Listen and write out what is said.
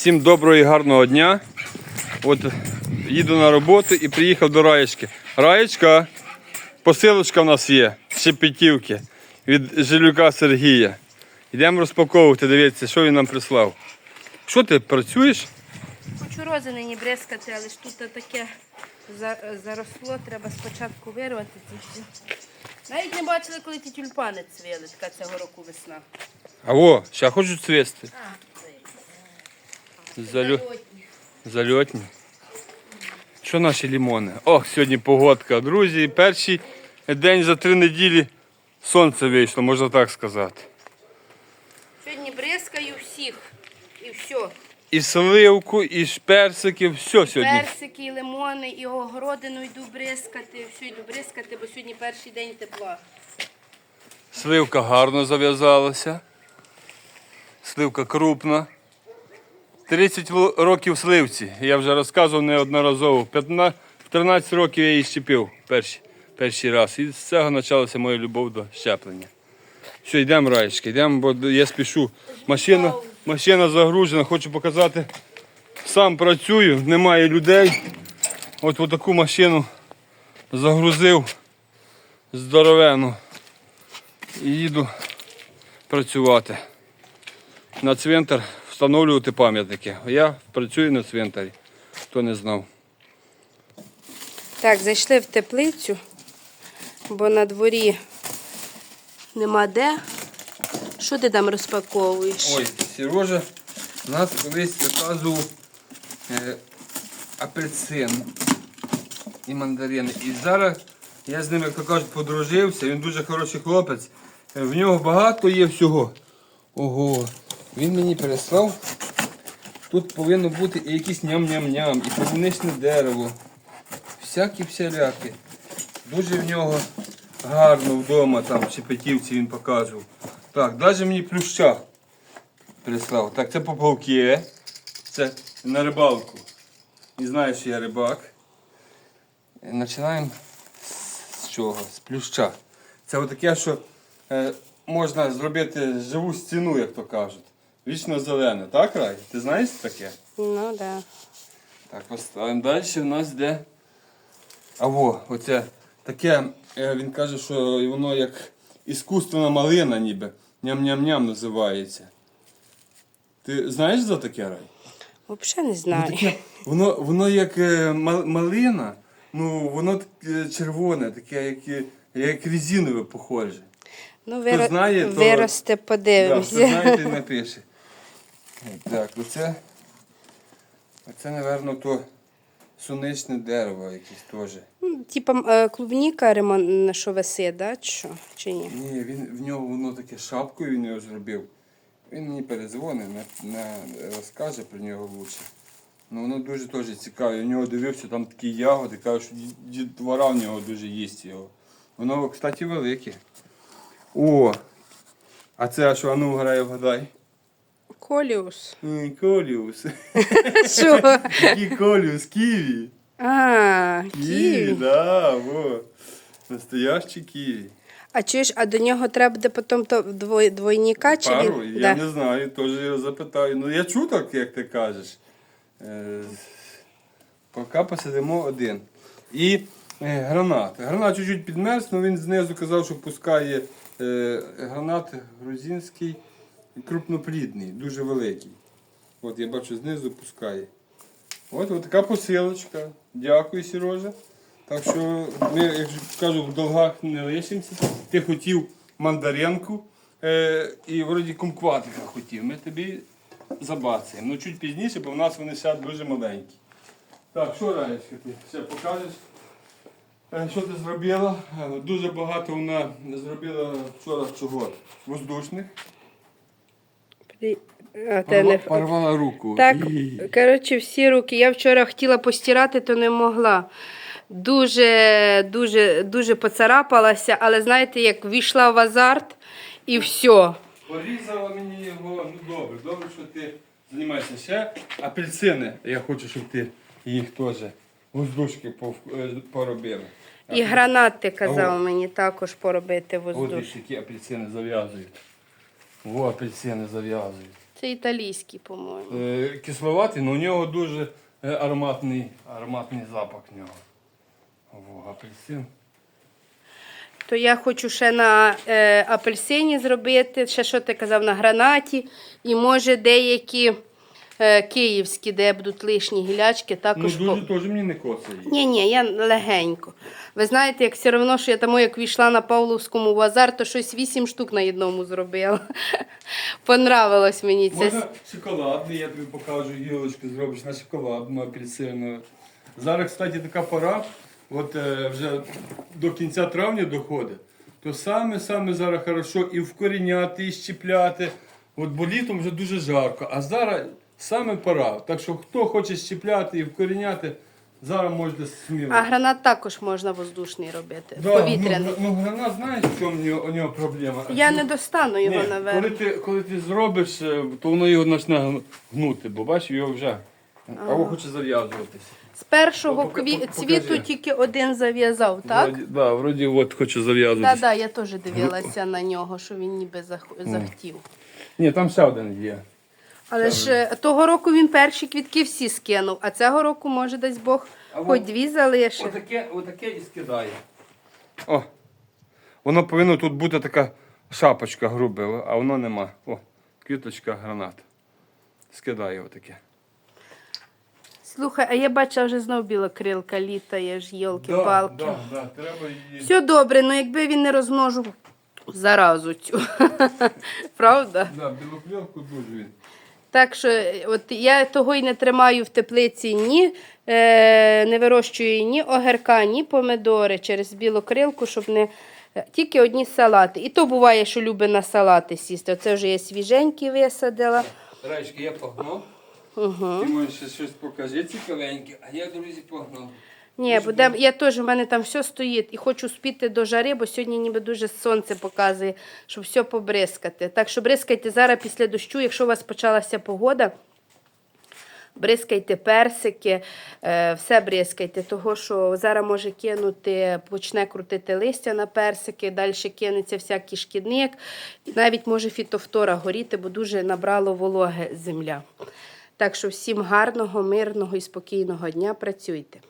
Всім доброго і гарного дня. От їду на роботу і приїхав до Раєчки. Раєчка, посилочка в нас є, Шепетівки від Жилюка Сергія. Йдемо розпаковувати, дивіться, що він нам прислав. Що ти працюєш? Хочу рози нині бризкати, але ж тут таке заросло, треба спочатку вирвати. Навіть не бачили, коли ті тюльпани цвіли, така цього року весна. А о, ще хочуть цвісти. А, Залю... зальотні. Що наші лімони? Ох, сьогодні погодка, друзі. Перший день за три неділі сонце вийшло, можна так сказати. Сьогодні бризкаю всіх. І все. І сливку, і персики, все сьогодні. Персики, і лимони, і огородину йду бризкати. Все йду бризкати, бо сьогодні перший день тепла. Сливка гарно зав'язалася. Сливка крупна. 30 л- років сливці. Я вже розказував неодноразово. 15, в 13 років я її щепив перший, перший раз. І з цього почалася моя любов до щеплення. Все, йдемо, Раєчки, йдемо, бо я спішу. Машина, машина загружена, хочу показати. Сам працюю, немає людей. От в таку машину загрузив здоровену і їду працювати. На цвинтар встановлювати пам'ятники. Я працюю на цвинтарі, хто не знав. Так, зайшли в теплицю, бо на дворі нема де. Що ти там розпаковуєш? Ой, Сережа нас колись показував е, апельсин і мандарини. І зараз я з ним, як то кажуть, подружився. Він дуже хороший хлопець. Е, В нього багато є всього. Ого. Він мені переслав. Тут повинно бути і якісь ням-ням-ням, і полуничне дерево. Всякі всілякі. Дуже в нього гарно вдома, там в Шепетівці він показував. Так, навіть мені плюща прислав. Так, це поплавки. Це на рибалку. І знаєш, що я рибак. Е, Починаємо з чого? З плюща. Це отаке, що е, можна зробити живу стіну, як то кажуть. Вічно зелене, так, Рай? Ти знаєш таке? Ну так. Да. Так, поставимо. Далі в нас йде. А во, оце таке, е, він каже, що воно як іскусственна малина ніби. Ням-ням-ням називається. Ти знаєш за таке рай? Взагалі не Ну, знаю. таке, воно, воно як е, малина, ну воно таке червоне, таке, як, е, як резинове похоже. Ну, Хто виро... знає, то- виросте, подивимося. хто знаєте, напише. Так, оце, оце, напевно, то суничне дерево якесь теж. Ну, Типа е, клубніка ремонт, що висить, да? чи що? Чи ні? Ні, він, в нього воно таке шапкою він його зробив. Він мені перезвонить, на, на, розкаже про нього лучше. Ну воно дуже теж цікаве. Я в нього дивився, там такі ягоди, каже, що ді- дітвора в нього дуже їсть його. Воно, кстати, велике. О! А це що, а ну грає вгадай. Коліус. Коліус. Що? Який коліус, ківі. А, Ківі, да, во. Настоящий ківі. А чуєш, а до нього треба буде потім то двой, двойника чи Пару, він? я не знаю, теж його запитаю. Ну я чув так, як ти кажеш. Е, поки посидимо один. І е, гранат. Гранат чуть-чуть підмерз, але він знизу казав, що пускає е, гранат грузинський крупноплідний, дуже великий. От я бачу, знизу пускає. От, от така посилочка. Дякую, Сережа. Так що ми, як кажу, в долгах не лишимося. Ти хотів мандаринку е, і вроді кумкватика хотів. Ми тобі забацаємо. Ну чуть пізніше, бо в нас вони ще дуже маленькі. Так, що Раєчка, ти ще покажеш? Е, Що ти зробила? Е, Дуже багато вона зробила вчора чого? Воздушних. При- А, те не... Порвала руку. Так, коротше, всі руки. Я вчора хотіла постирати, то не могла. Дуже, дуже, дуже поцарапалася, але знаєте, як війшла в азарт і все. Порізала мені його, ну добре, добре, що ти займаєшся ще. Апельсини, я хочу, щоб ти їх теж воздушки е, поробила. І гранат ти казав О. мені також поробити От воздуш. ось які апельсини зав'язують. О, апельсини зав'язують. Це італійський, по-моєму. Е, Кисловатий, але у нього дуже е, ароматний, ароматний запах в нього. Во, апельсин. То я хочу ще на е, апельсині зробити, ще що ти казав, на гранаті. І може деякі е, київські, де будуть лишні гілячки, Ну також. по- теж мені не коцає. Ні, ні, я легенько. Ви знаєте, як все одно, що я тому, як війшла на Павловському базар, то щось вісім штук на одному зробила. Понравилось мені це. Можна шоколадний, я тобі покажу, гілочки зробиш на шоколадну, апельсину. Зараз, кстати, така пора, от е, вже до кінця травня доходить, то саме-саме зараз хорошо і вкоріняти, і щіпляти. От бо літом вже дуже жарко, а зараз саме пора. Так що хто хоче щіпляти і вкоріняти, зараз можете сміло. А гранат також можна воздушний робити, Да, повітряний. Ну, ну гранат, знаєш, в чому у нього, у нього проблема? Я не достану його Ні, наверх. коли, ти, коли ти зробиш, е, то воно його почне гнути, бо бачиш, його вже. Або хоче зав'язуватися. З першого Пока- кві... цвіту тільки один зав'язав, так? Вроді, да, вроді от хочу хоче Так, зав'язуватися. да, я теж дивилася на нього, що він ніби зах- захотів. Ні, там ще один є. Але ж е, того року він перші квітки всі скинув, а цього року, може, дасть Бог, А хоч дві залишить. Отаке, отаке і скидає. О, воно повинно тут бути така шапочка груба, а воно нема. О, квіточка гранат. Скидає отаке. Слухай, а я бачу, вже знов білокрилка літає ж, йолки-палки. Да, да, треба її. Все добре, ну якби він не розмножив заразу цю. Правда? Да, білоклівку дуже він. Так що е, от я того й не тримаю в теплиці ні, е, не вирощую ні огірка, ні помидори через білокрилку, щоб не. е, Тільки одні салати. І то буває, що любить на салати сісти. Оце вже я свіженькі висадила. Речки, я погнав. Угу. Ти можеш щось покажи цікавеньке, а я, друзі, погнав. Ні, буде, я теж, у мене там все стоїть і хочу спіти до жари, бо сьогодні ніби дуже сонце показує, щоб все побризкати. Так що бризкайте зараз після дощу, якщо у вас почалася погода. Бризкайте персики, е, все бризкайте, того що зараз може кинути, почне крутити листя на персики, далі кинеться всякий шкідник, і навіть може фітофтора горіти, бо дуже набрало вологи земля. Так що всім гарного, мирного і спокійного дня працюйте.